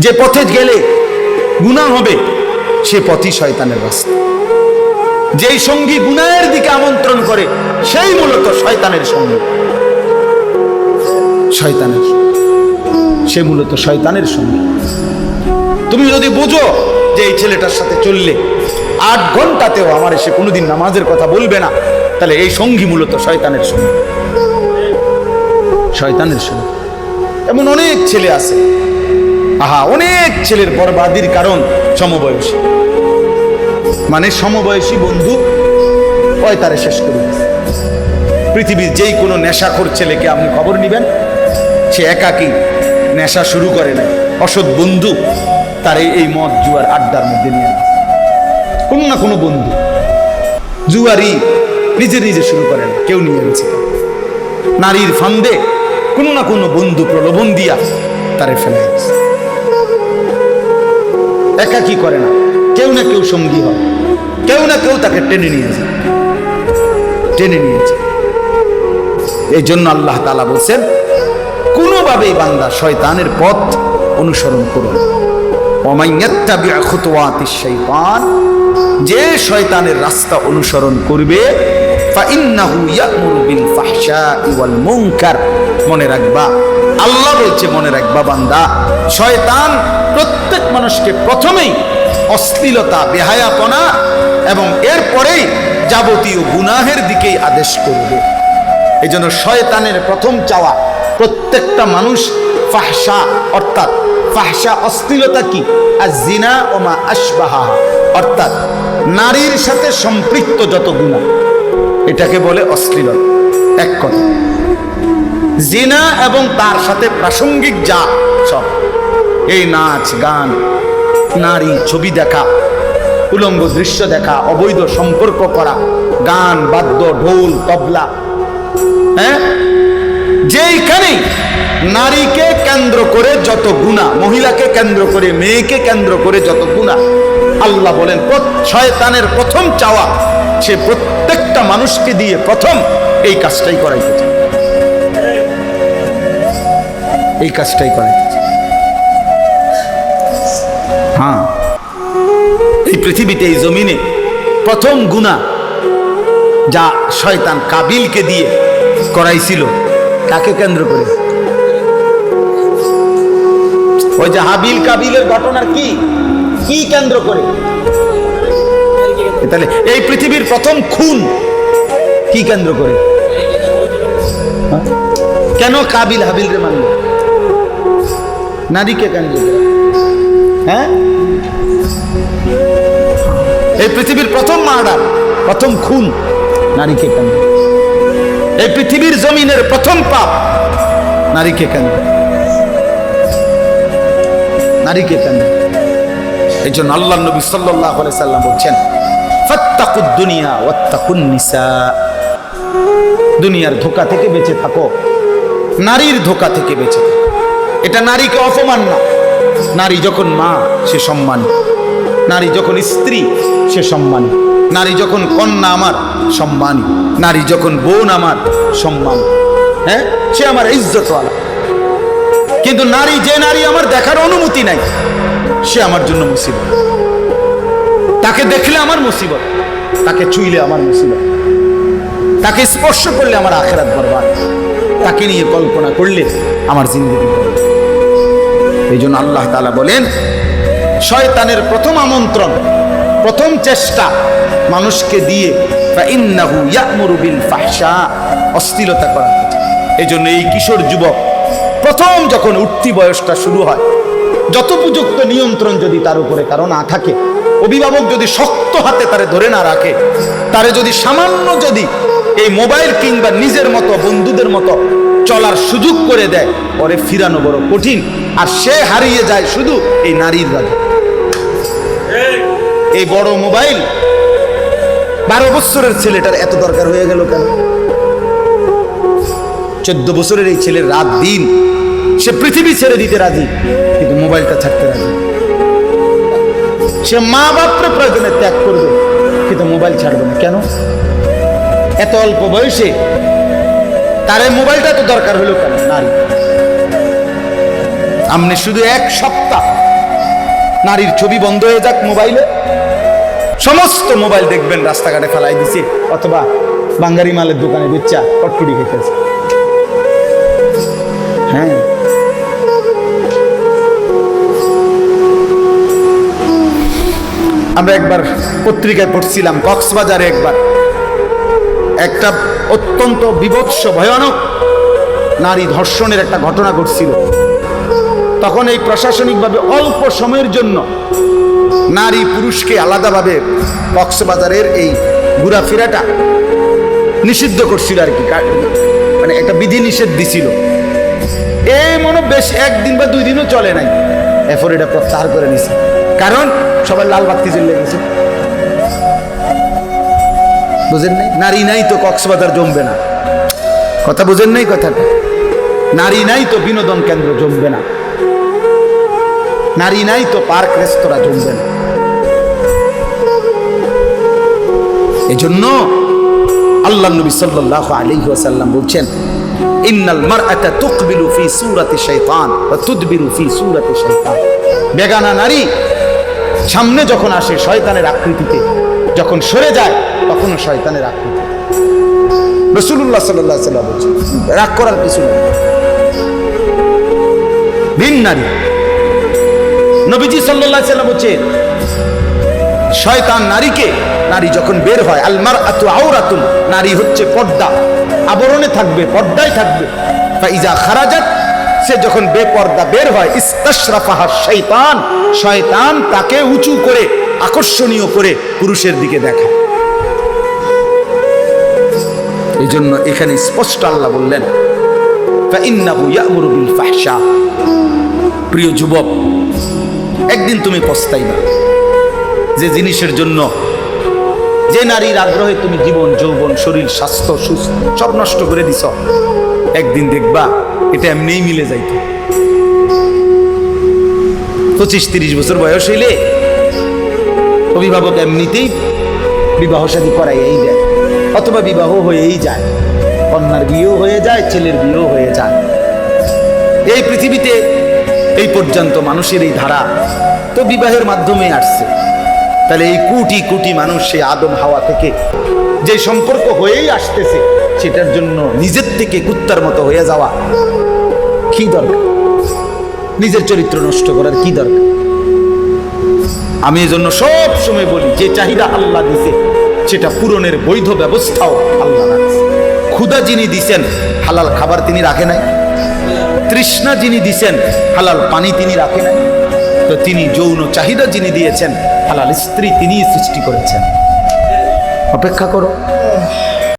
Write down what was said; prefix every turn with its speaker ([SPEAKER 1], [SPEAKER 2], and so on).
[SPEAKER 1] যে পথে গেলে গুনাহ হবে, সে পথই শয়তানের রাস্তা। যেই সঙ্গী গুনাহের দিকে আমন্ত্রণ করে, সেই মূলত শয়তানের সঙ্গী। শয়তানের। সে মূলত শয়তানের সঙ্গী। তুমি যদি বুঝো যে এই ছেলেটার সাথে চললে আট ঘন্টাতেও আমার এসে কোনোদিন নামাজের কথা বলবে না, তাহলে এই সঙ্গী মূলত শয়তানের সঙ্গী। শয়তানের সঙ্গী। এমন অনেক ছেলে আছে আহা, অনেক ছেলের বরবাদির কারণ সমবয়সী। মানে সমবয়সী বন্ধু, ওই তারে শেষ করে দিয়েছে। পৃথিবীর যেই কোনো নেশাখোর ছেলেকে আপনি খবর নেবেন, সে একাকী নেশা শুরু করে না অসৎ বন্ধু তার এই- মদ, জুয়ার আড্ডার মধ্যে নিয়ে কোনো না কোনো বন্ধু। জুয়ারি নিজে নিজে শুরু করে না, কেউ নিয়ে গেছে নারীর ফান্দে কোনো না কোনো বন্ধু প্রলোভন দিয়া তারে ফেলে দিয়েছে একা কি করে না? কেউ না কেউ সঙ্গী হয়। কেউ না কেউ তাকে টেনে নিয়ে যায়। টেনে নিয়েছে এই জন্য আল্লাহ তালা বলছেন, কোনোভাবেই বান্দা শয়তানের পথ অনুসরণ করুন যে শয়তানের রাস্তা অনুসরণ করবে মনে রাখবা। আল্লাহ বলছে, মনে রাখবা বান্দা, শয়তান প্রত্যেক মানুষকে প্রথমেই অশ্লীলতা, বেহায়াপনা এবং এরপরেই যাবতীয় গুনাহের দিকেই আদেশ করবে। এই জন্য শয়তানের প্রথম চাওয়া, প্রত্যেকটা মানুষ ফাহসা অর্থাৎ ফাহসা অশ্লীলতা কি? আর জিনা ও মা আশবাহা। অর্থাৎ নারীর সাথে সম্পৃক্ত যত গুণা এটাকে বলে অশ্লীলতা। এক কথা। জিনা এবং তার সাথে প্রাসঙ্গিক যা সব। এই নাচ, গান, নারী ছবি দেখা, উলঙ্গ দৃশ্য দেখা, অবৈধ সম্পর্ক করা, গান, বাদ্য, ঢোল, তবলা হ্যাঁ? যেইখানেই নারীকে কেন্দ্র করে যত গুণা, মহিলাকে কেন্দ্র করে, মেয়েকে কেন্দ্র করে যত গুণা, আল্লাহ বলেন শয়তানের প্রথম চাওয়া, সে প্রত্যেকটা মানুষকে দিয়ে প্রথম এই কাজটাই করাইতে এই কাজটাই করে। হ্যাঁ। এই পৃথিবীতে, এই জমিনে প্রথম গুণা যা শয়তান কাবিলকে দিয়ে করাইছিল কাকে কেন্দ্র করে। ওই যে হাবিল কাবিলের ঘটনার কি? কি কেন্দ্র করে? তাহলে এই পৃথিবীর প্রথম খুন কি কেন্দ্র করে? হ্যাঁ? কেন কাবিল হাবিল রে মানল? নারীকে করে হ্যাঁ? এই পৃথিবীর প্রথম মার্ডার, প্রথম খুন নারীকে কেন এই পৃথিবীর জমিনের প্রথম পাপ নারীকে কেন নারীকে কেন এই জন্য আল্লাহ নবী সাল্লাহ সাল্লাম বলছেন, ফাত্তাকুদ দুনিয়া ওয়াত্তাকুন নিসা। দুনিয়ার ধোকা থেকে বেঁচে থাকো, নারীর ধোকা থেকে বেঁচে থাকো। এটা নারীকে অপমান না। নারী যখন মা, সে সম্মান। নারী যখন স্ত্রী, সে সম্মান। নারী যখন কন্যা আমার, সম্মান। নারী যখন বোন আমার, সম্মান। হ্যাঁ? সে আমার ইজ্জতওয়ালা। কিন্তু নারী, যে নারী আমার দেখার অনুমতি নাই, সে আমার জন্য মুসিবত। তাকে দেখলে আমার মুসিবত, তাকে ছুইলে আমার মুসিবত। তাকে স্পর্শ করলে আমার আখেরাত বরবাদ। তাকে নিয়ে কল্পনা করলে আমার জিন্দগি। এই জন্য আল্লাহ তালা বলেন, শয়তানের প্রথম আমন্ত্রণ, প্রথম চেষ্টা মানুষকে দিয়ে অস্থিরতা করা এই জন্য এই কিশোর যুবক প্রথম যখন উঠতি বয়সটা শুরু হয় যত উপযুক্ত নিয়ন্ত্রণ যদি তার উপরে কারও না থাকে, অভিভাবক যদি শক্ত হাতে তারে ধরে না রাখে, তারে যদি সামান্য যদি এই মোবাইল কিংবা নিজের মতো, বন্ধুদের মতো চলার সুযোগ করে দেয়, পরে ফিরানো বড় কঠিন। আর সে হারিয়ে যায় শুধু এই নারীর রাজা। এই বড় মোবাইল বারো বছরের ছেলেটার এত দরকার হয়ে গেল কেন? চোদ্দ বছরের এই ছেলের রাত দিন সে পৃথিবী ছেড়ে দিতে রাজি, কিন্তু মোবাইলটা ছাড়তে রাজি। সে মা বাপরে প্রয়োজনে ত্যাগ করবে, কিন্তু মোবাইল ছাড়বে না। কেন? এত অল্প বয়সে তার মোবাইলটা তো দরকার হলো কেন নারী আপনি শুধু এক সপ্তাহ। নারীর ছবি বন্ধ হয়ে যাক মোবাইলে। সমস্ত মোবাইল দেখবেন, রাস্তাঘাটে ফেলাই দিছে। অথবা বাঙ্গারি মালের দোকানে বেচ্চা কটকুটি খেতেছে। হ্যাঁ। আমরা একবার পত্রিকায় পড়ছিলাম, কক্সবাজারে একবার। একটা অত্যন্ত বিভৎস, ভয়ানক নারী ধর্ষণের একটা ঘটনা ঘটছিল। তখন এই প্রশাসনিকভাবে অল্প সময়ের জন্য নারী পুরুষকে আলাদাভাবে কক্সবাজারের এই ঘোরাফেরাটা নিষিদ্ধ করছিল আর কি। মানে একটা বিধি নিষেধ দিছিল। এই মনে বেশ একদিন বা দুই দিনও চলে নাই। এরপর এটা প্রত্যাহার করে নিছে। কারণ সবাই লাল বাতি জ্বলে গেছে। বুঝেন নাই? নারী নাই তো কক্সবাজার জমবে না। কথা বুঝেন নাই কথাটা? নারী নাই তো বিনোদন কেন্দ্র জমবে না। নারী নাই তো পার্ক রেস্তোরাঁ জমবে না। এজন্য আল্লাহ নবী আলাইহি ওয়াসাল্লাম বলছেন, ইন্নাল ফি তুদবিরু ফি বেগানা নারী সামনে যখন আসে শয়তানের আকৃতিতে, যখন সরে যায়, তখনও শয়তানের আকৃতি রসুল্লাহ সাল্লাহ সাল্লাম বলছেন, রাগ করার কিছু নেই। ভিন নারী নবীজি সাল্লাহ সাল্লাম হচ্ছে শয়তান নারীকে, নারী যখন বের হয় আলমার আতু আউরাতুন নারী হচ্ছে পর্দা। আবরণে থাকবে, পর্দায় থাকবে। ইজা খারাজাত, সে যখন বেপর্দা বের হয়, ইস্তাশরাফাহা শৈতান, শয়তান তাকে উঁচু করে, আকর্ষণীয় করে পুরুষের দিকে দেখা এই জন্য এখানে স্পষ্ট আল্লাহ বললেন প্রিয় যুবক একদিন তুমি পস্তাইবা। যে জিনিসের জন্য যে নারীর আগ্রহে তুমি জীবন, যৌবন, শরীর, স্বাস্থ্য, সুস্থ সব নষ্ট করে দিছ, একদিন দেখবা এটা এমনিই মিলে যাইত। পঁচিশ, তিরিশ বছর বয়স হইলে অভিভাবক এমনিতেই বিবাহ শাদী করাই এই দেয়, অথবা বিবাহ হয়েই যায়। কন্যার বিয়েও হয়ে যায়, ছেলের বিয়েও হয়ে যায়। এই পৃথিবীতে এই পর্যন্ত মানুষের এই ধারা তো বিবাহের মাধ্যমে আসছে। তাহলে এই কোটি কোটি মানুষ সেই আদম হাওয়া থেকে যে সম্পর্ক হয়েই আসতেছে, সেটার জন্য নিজের থেকে কুত্তার মতো হয়ে যাওয়া কি দরকার? নিজের চরিত্র নষ্ট করার কি দরকার? আমি এজন্য সব সময় বলি, যে চাহিদা আল্লাহ দিছে, সেটা পূরণের বৈধ ব্যবস্থাও আল্লাহ রাখছে। ক্ষুদা যিনি দিছেন, হালাল খাবার তিনি রাখে নাই। তৃষ্ণা যিনি দিছেন, হালাল পানি তিনি রাখেন তো তিনি যৌন চাহিদা যিনি দিয়েছেন, হালাল স্ত্রী তিনি সৃষ্টি করেছেন। অপেক্ষা করো।